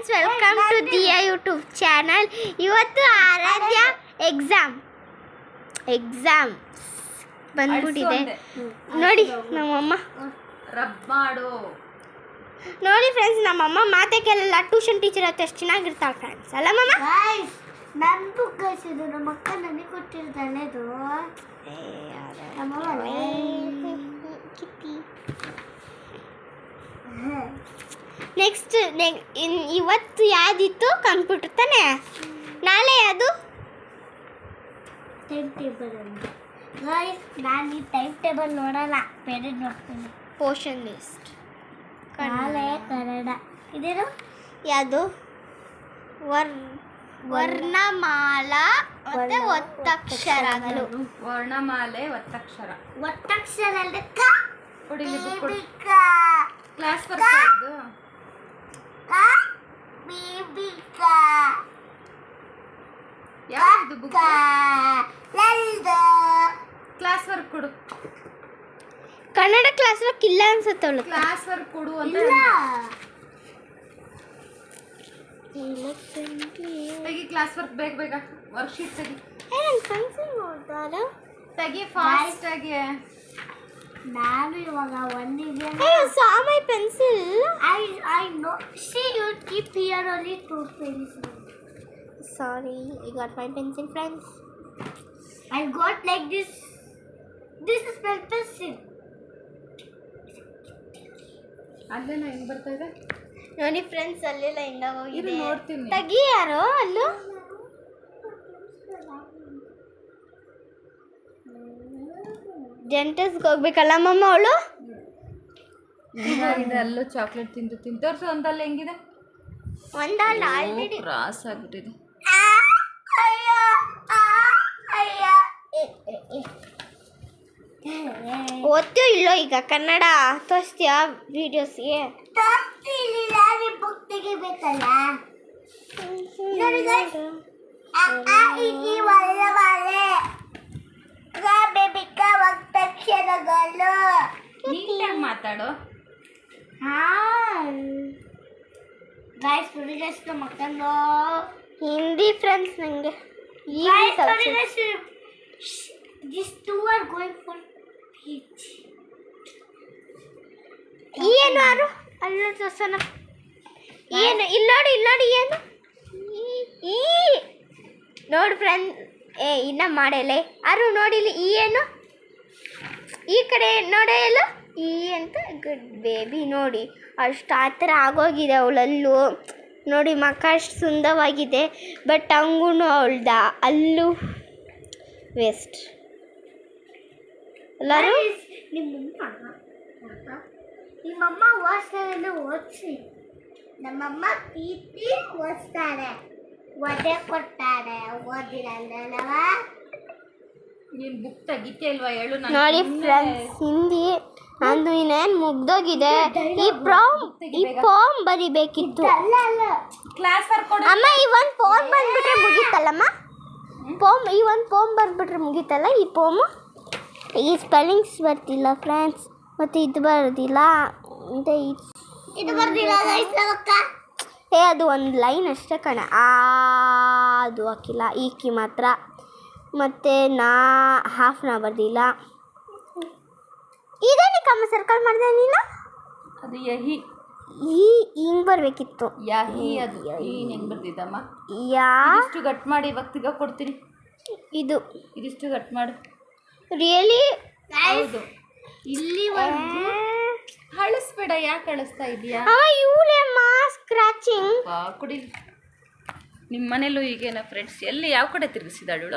Friends welcome to Diya YouTube channel ಇವತ್ತು Aradhya exam exam ಬಂದ್ಬಿಟ್ಟಿದೆ. ನೋಡಿ ನಮ್ಮಮ್ಮ. ಮಾಡು. ನೋಡಿ ಫ್ರೆಂಡ್ಸ್ ನಮ್ಮಮ್ಮ ಮಾತೆ ಕೇಳಲ್ಲ ಟ್ಯೂಷನ್ ಟೀಚರ್ ಹತ್ರ ಅಷ್ಟು ಚೆನ್ನಾಗಿರ್ತಾಳೆ ಫ್ರೆಂಡ್ಸ್ ಅಲ್ಲ ಮಮ್ಮ ನನ್ನ ಬುಕ್ ಕಳಿಸಿದ್ರು ನಮ್ಮ ಅಕ್ಕ ನನಗೆ ಕೊಟ್ಟಿರ್ತಾಳೆ ಇದು. ನೆಕ್ಸ್ಟ್ ಇವತ್ತು ಯಾವ್ದಿತ್ತು? ಕಂಪ್ಯೂಟರ್ ತಾನೆ? ನಾಳೆ ಯಾವುದು? ಟೈಮ್ ಟೇಬಲ್ ಅಂತ ನಾನು ಈ ಟೈಮ್ ಟೇಬಲ್ ನೋಡಲ್ಲ. ಬೇರೆ ನೋಡ್ತೀನಿ. ಪೋರ್ಷನ್ ಲಿಸ್ಟ್ ನಾಳೆ ಕನ್ನಡ. ಇದೇನು? ಯಾವುದು? ವರ್ ವರ್ಣಮಾಲಾ ಮತ್ತೆ ಒತ್ತಕ್ಷರಗಳು ವರ್ಣಮಾಲೆ ಒತ್ತಕ್ಷರ ಒತ್ತಕ್ಷರ ಕ್ಲಾಸ್ ಬರ್ತಾ ಯಾವ್ದು ಬುಕ್ ಕ ಲಲ್ದ ಕ್ಲಾಸ್ ವರ್ಕ್ ಕೊಡು. ಕನ್ನಡ ಕ್ಲಾಸ್ ವರ್ಕ್ ಇಲ್ಲ ಅನ್ಸುತ್ತೆ ಅವಳು. ಕ್ಲಾಸ್ ವರ್ಕ್ ಕೊಡು ಅಂತ ಇಲ್ಲ. ತೆಗಿ ಕ್ಲಾಸ್ ವರ್ಕ್ ಬೇಗ ಬೇಗ. ವರ್ಕ್ಶೀಟ್ ತೆಗಿ. ನೋಡ್ತಾರ ತೆಗಿ ಫಾಸ್ಟ್ ಆಗಿ. ನಾನು ಇವಾಗ ಒಂದಿಗೆ ಸಾ my pencil I I know. See, you keep here only two pencils. Sorry I got my pencil friends I got like this. This is my pencil. ಅಲ್ಲೇನ ಹೆಂಗ್ ಬರ್ತಾ ಇದೆ ನೋಡಿ ಫ್ರೆಂಡ್ಸ್ ಅಲ್ಲೆಲ್ಲ ಹಿಂಗ ಇದು ಹೋಗಿದೆ ನೋಡ್ತೀನಿ ತೆಗಿ ಯಾರೋ ಅಲ್ಲೂ ಡೆಂಟಿಸ್ಗೆ ಹೋಗ್ಬೇಕಲ್ಲ ಮಮ್ಮ ಅವಳು ಈಗ ಇದೆ ಅಲ್ಲೂ ಚಾಕ್ಲೇಟ್ ತಿಂದು ತಿಂದು ತೋರ್ಸು ಒಂದಲ್ಲಿ ಹೆಂಗಿದೆ ಒಂದಲ್ಲ ಆಲ್ರೆಡಿ ಕ್ರಾಸ್ ಆಗ್ಬಿಟ್ಟಿದೆ ಓದ್ತೀಯೋ ಇಲ್ಲೋ ಈಗ ಕನ್ನಡ ತೋರಿಸ್ತೀಯಾ ವಿಡಿಯೋಸ್ಗೆ ಬುಕ್ ತೆಗಿಬೇಕಲ್ಲ ನೋಡಿ ಬೇಬಿಕ, ಒತ್ತಕ್ಷರಗಳು ನೀಟಾಗಿ ಮಾತಾಡು. ಗೈಸ್ ನಮ್ಮ ಅಕ್ಕಂದು ಹಿಂದಿ ಫ್ರೆಂಡ್ಸ್ ನನಗೆ These two are going for beach. ಏನು ಯಾರು? ಅಲ್ಲ ತೋರ್ಸೋಣ ಏನು? ಇಲ್ಲೋಡಿ ಇಲ್ಲೋಡಿ ಏನು? ಈ ನೋಡು ಫ್ರೆಂಡ್ ಏ, ಇನ್ನ ಮಾಡಲೆ? ಅರು ನೋಡಿಲಿ, ಈ ಏನು? ಈ ಕಡೆ ನೋಡಲ್ಲ ಈ ಅಂತ ಗುಡ್ ಬೇಬಿ ನೋಡಿ. ಅಷ್ಟು ಆ ಥರ ಆಗೋಗಿದೆ ಅವಳಲ್ಲೂ. ನೋಡಿ ಮಕ್ಕ ಅಷ್ಟು ಸುಂದರವಾಗಿದೆ ಬಟ್ ಹಂಗೂ ಅವಳ್ದ, ಅಲ್ಲೂ ವೇಸ್ಟ್ ಎಲ್ಲರೂ? ನಿಮ್ಮಮ್ಮ ನಿಮ್ಮಮ್ಮ ಓದಿಸ್ತಾರೆ ಓದಿಸಿ. ನಮ್ಮಮ್ಮ ಪ್ರೀತಿ ಓದಿಸ್ತಾರೆ. ಒದೆ ಕೊಡ್ತಾರೆ ಓದಿರಲ್ಲವ ನೀನ್ ಬುಕ್ ತೆಗಿತೆ ಅಲ್ವಾ? ಹೇಳು ನಾನು ನೋಡಿ ಫ್ರೆಂಡ್ಸ್ ಹಿಂದಿ ನಂದು ಇನ್ನೇನು ಮುಗ್ದೋಗಿದೆ? ಈ ಪ್ರಾಮ್ ಈ ಫಾರ್ಮ್ ಬರಿಬೇಕಿತ್ತು. ಅಲ್ಲ ಅಲ್ಲ. ಕ್ಲಾಸ್ ವರ್ಕ್ ಕೊಡು. ಅಮ್ಮ ಈ ಒಂದು ಪೋಮ್ ಬಂದ್ಬಿಟ್ರೆ ಮುಗೀತಲ್ಲಮ್ಮ? ಪೋಮ್ ಈ ಒಂದು ಪೋಮ್ ಬಂದ್ಬಿಟ್ರೆ ಮುಗೀತಲ್ಲ? ಈ ಪೋಮು ಈ ಸ್ಪೆಲ್ಲಿಂಗ್ಸ್ ಬರ್ತಿಲ್ಲ ಫ್ರೆಂಡ್ಸ್ ಮತ್ತು ಇದು ಬರೋದಿಲ್ಲ. ಮತ್ತು ಇದು ಇದು ಬರ್ದಿಲ್ಲ ಏ ಅದು ಒಂದು ಲೈನ್ ಅಷ್ಟೇ ಕಣೆ. ಆ ಅದು ಹಾಕಿಲ್ಲ. ಈಕಿ ಮಾತ್ರ. ಮತ್ತು ನಾ ಹಾಫ್ ನಾ ಬರ್ದಿಲ್ಲ. ಇದೇನೆ ಕಮ್ಮ ಸರ್ಕಲ್ ಮಾಡಿದೆ ನೀನು? ಅದು ಯಹಿ. ಈ ಹಿಂಗೆ ಬರಬೇಕಿತ್ತು. ಯಹಿ ಅದು. ಹೆಂಗ್ ಬರ್ತಿದ್ದಮ್ಮ ಯಾ? ಗಟ್ ಮಾಡಿ ಇವಾಗ ತಿಗ ಕೊಡ್ತೀನಿ. ಇದು. ಇದಿಷ್ಟು ಕಟ್ ಮಾಡು. ರಿಯಲಿ ಹೌದು. ಇಲ್ಲಿ ಅಳಿಸ್ಬೇಡ ಯಾಕೆ ಅಳಿಸ್ತಾ ಇದೀಯಾ? ಅವ ಇವಳೆ ಮಾ ಸ್ಕ್ರಾಚಿಂಗ್ ಬಾ ಕುಡಿ. ನಿಮ್ಮ ಮನೇಲೂ ಈಗೇನ ಫ್ರೆಂಡ್ಸ್ ಎಲ್ಲಿ ಯಾವ ಕಡೆ ತಿರುಗಿಸಿದಾಳು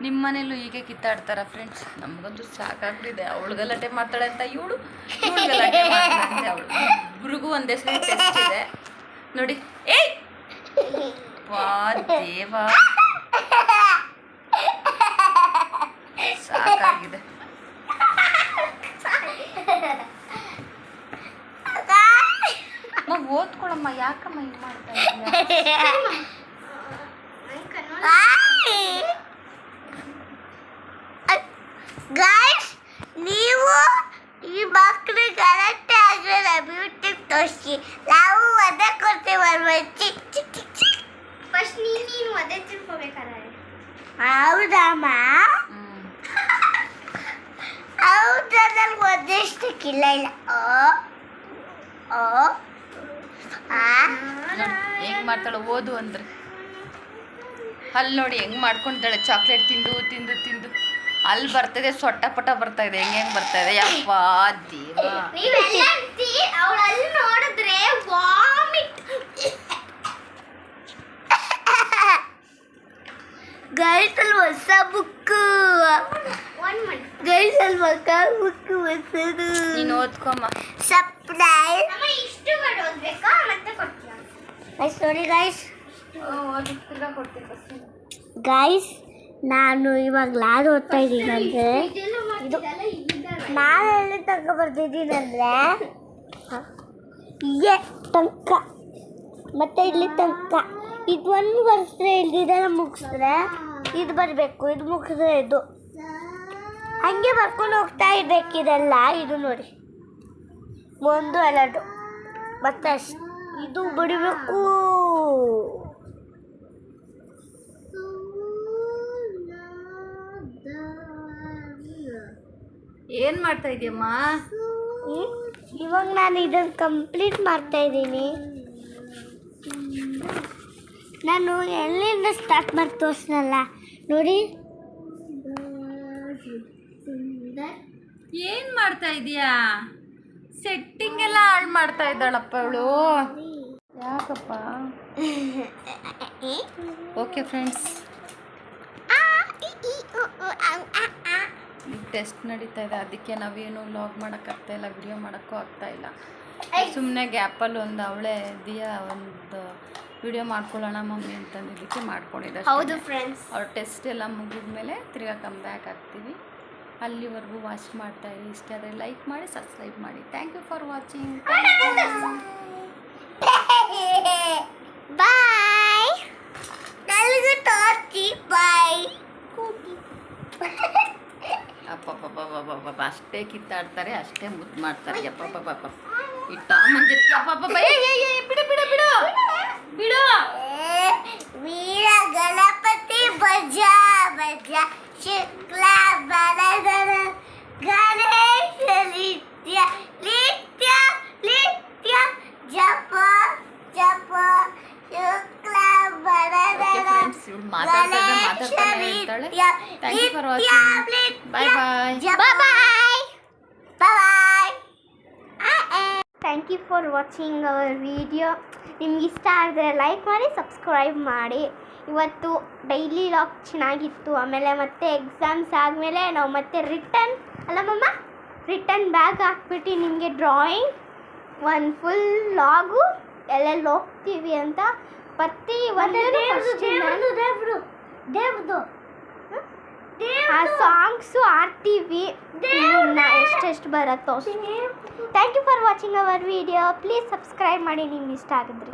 ನಿಮ್ಮ ಮನೇಲೂ ಹೀಗೆ ಕಿತ್ತಾಡ್ತಾರ ಫ್ರೆಂಡ್ಸ್ ನಮಗಂತೂ ಸಾಕಾಗ್ತಿದೆ ಅವಳು ಗಲಾಟೆ ಮಾತಾಳೆ ಅಂತ ಇವಳು ಗುರುಗು ಗಲಾಟೆ ಮಾತಾಡಂತೆ ಅವಳು. ಇಬ್ರಿಗೂ ಒಂದೇ ಸರಿ ಟೆಸ್ಟ್ ಇದೆ. ನೋಡಿ. ಏಯ್! ವಾ ದೇವ. ಸಾಕಾಗಿದೆ ನಾವು ಓದ್ಕೊಳಮ್ಮ ಯಾಕಮ್ಮ ಹಿಂಗೆ ಮಾಡ್ತಾ ಗಾಯ್ಸ್ ನೀವು ಈ ಮಕ್ಕಳು ನಾವು ಅದೇ ಕೊಡ್ತೀವಿ ಚಿಕ್ ಚಿಕ್ ಚಿಕ್ ಚಿಕ್ ಫಸ್ಟ್ ನೀನು ನೀನು ಅದೇ ಹೌದಮ್ಮ. ಹೌದಾ ನನ್ಗೆ ಒದ್ದೆಷ್ಟಕ್ಕಿಲ್ಲ ಇಲ್ಲ ಓ ಓ ಆ ಹೆಂಗ್ ಮಾಡ್ತಾಳೆ ಓದು ಅಂದ್ರೆ ಅಲ್ಲಿ ನೋಡಿ ಹೆಂಗ್ ಮಾಡ್ಕೊಂತಾಳೆ ಚಾಕ್ಲೇಟ್ ತಿಂದು ತಿಂದು ತಿಂದು ಅಲ್ಲಿ ಬರ್ತದೆ ಸೊಟ್ಟ ಪಟ ಬರ್ತಾ ಇದೆ ಹೆಂಗ್ ಬರ್ತಾ ಇದೆ ಯಪ್ಪ ದೇವ ನೋಡಿದ್ರೆ ಗೈಸ್ ಅಲ್ಲಿ ಹೊಸ ಮಾಡಿ ಗೈಸ್ ಅಲ್ಲಿ ಹೊಸ ಬುಕ್ ಹೊಸದು. ನೀನು ಓದ್ಕೊಮ್ಮ ಸರ್ಪ್ರೈಸ್ ಇಷ್ಟು ಓದ್ಬೇಕಾ? ಮತ್ತೆ ಕೊಡ್ತೀಯ? ಗೈಸ್ ನೋಡಿ ಗೈಸ್ ನಾನು ಇವಾಗ ಲಾಡ್ ಓದ್ತಾ ಇದ್ದೀನಿ ಅಂದ್ರೆ ಇದೆಲ್ಲ ಮಾಡ್ತಿದ್ದಲ್ಲ ನಾನು ಎಲ್ಲಿ ತನಕ ಬರ್ತಿದ್ದೀನಿ ಅಂದ್ರೆ ಇಲ್ಲೇ ತನಕ. ಮತ್ತೆ ಇಲ್ಲಿ ತನಕ. ಇದು ಒಂದು ಬರ್ಸಿದ್ರೆ ಇಲ್ದಿದ್ದೆಲ್ಲ ಮುಗಿಸಿದ್ರೆ ಇದು ಬರಬೇಕು ಇದು ಮುಗಿದ್ರೆ ಇದು. ಹಂಗೆ ಬರ್ಕೊಂಡು ಹೋಗ್ತಾ ಇರ್ಬೇಕು ಇದೆಲ್ಲ ಇದು ನೋಡಿ. ಒಂದು ಎರಡು. ಮತ್ತೆ ಅಷ್ಟು ಇದು ಬಡಿಬೇಕು. ಏನ್ ಮಾಡ್ತಾ ಇದೀಯಮ್ಮ? ಇವಾಗ ನಾನು ಇದನ್ನು ಕಂಪ್ಲೀಟ್ ಮಾಡ್ತಾ ಇದ್ದೀನಿ. ನಾನು ಎಲ್ಲಿಂದ ಸ್ಟಾರ್ಟ್ ಮಾಡಿ ತೋರಿಸ್ನಲ್ಲ? ನೋಡಿ. ಏನ್ ಮಾಡ್ತಾ ಇದೀಯಾ? ಸೆಟ್ಟಿಂಗ್ ಎಲ್ಲ ಹಾಳು ಮಾಡ್ತಾ ಇದ್ದಾಳಪ್ಪ ಅವಳು. ಯಾಕಪ್ಪ? ಓಕೆ ಫ್ರೆಂಡ್ಸ್ ಟೆಸ್ಟ್ ನಡೀತಾ ಇದೆ. ಅದಕ್ಕೆ ನಾವೇನು ಲಾಗ್ ಮಾಡೋಕ್ಕಾಗ್ತಾ ಇಲ್ಲ ವಿಡಿಯೋ ಮಾಡೋಕ್ಕೂ ಆಗ್ತಾ ಇಲ್ಲ. ಸುಮ್ಮನೆ ಗ್ಯಾಪಲ್ಲಿ ಒಂದು ಅವಳೆ ದಿಯಾ, ಒಂದು ವಿಡಿಯೋ ಮಾಡ್ಕೊಳ್ಳೋಣ ಮಮ್ಮಿ ಅಂತಂದಿದ್ದಕ್ಕೆ ಮಾಡ್ಕೊಂಡಿದ್ದೆ ಹೌದು ಫ್ರೆಂಡ್ಸ್ ಅವ್ರ ಟೆಸ್ಟ್ ಎಲ್ಲ ಮುಗಿದ್ಮೇಲೆ ತಿರ್ಗಾ ಕಮ್ ಬ್ಯಾಕ್ ಆಗ್ತೀವಿ. ಅಲ್ಲಿವರೆಗೂ ವಾಚ್ ಮಾಡ್ತಾ ಇರಿ. ಇಷ್ಟ ಆದರೆ ಲೈಕ್ ಮಾಡಿ ಸಬ್ಸ್ಕ್ರೈಬ್ ಮಾಡಿ. Thank you for watching bye ನನಗೂ ತೋರಿಸಿ ಬಾಯ್ ಅಪ್ಪಪ್ಪಬ್ಬಬ್ಬಬ್ಬ ಅಷ್ಟೇ ಕಿತ್ತಾಡ್ತಾರೆ ಅಷ್ಟೇ ಮುದ್ದು ಮಾಡ್ತಾರೆ. ಅಪ್ಪ ಇಟ್ಟ ಮಂಜರಿ ಅಪ್ಪ ಏ ಬಿಡು ಬಿಡು ಬಿಡು. બીડો વીરા ગણપતિ ભજા ભજા શુક્લા બાલા ગણેશ નિત્ય નિત્ય નિત્ય જપો જપો શુક્લા બાલા ગણેશ નિત્ય નિત્ય ವಾಚಿಂಗ್ ಅವರ್ ವಿಡಿಯೋ ನಿಮ್ಗೆ ಇಷ್ಟ ಆದರೆ ಲೈಕ್ ಮಾಡಿ ಸಬ್ಸ್ಕ್ರೈಬ್ ಮಾಡಿ. ಇವತ್ತು ಡೈಲಿ ಲಾಗ್ ಚೆನ್ನಾಗಿತ್ತು. ಆಮೇಲೆ ಮತ್ತೆ ಎಕ್ಸಾಮ್ಸ್ ಆದಮೇಲೆ ನಾವು ಮತ್ತೆ ರಿಟರ್ನ್ ಅಲ್ಲ ಮಮ್ಮ ರಿಟರ್ನ್ ಬ್ಯಾಗ್ ಹಾಕ್ಬಿಟ್ಟು ನಿಮಗೆ ಡ್ರಾಯಿಂಗ್ ಒಂದು ಫುಲ್ ಲಾಗು ಎಲ್ಲೆಲ್ಲಿ ಹೋಗ್ತೀವಿ ಅಂತ. ಪ್ರತಿ ಒಂದು ದೇವ್ರದು. ಆ ಸಾಂಗ್ಸು ಆಡ್ತೀವಿ ಎಷ್ಟೆಷ್ಟು ಬರುತ್ತೋ thank you for watching our video please subscribe ಮಾಡಿ ನಿಮ್ಗೆ ಇಷ್ಟ ಆಗಿದ್ರಿ.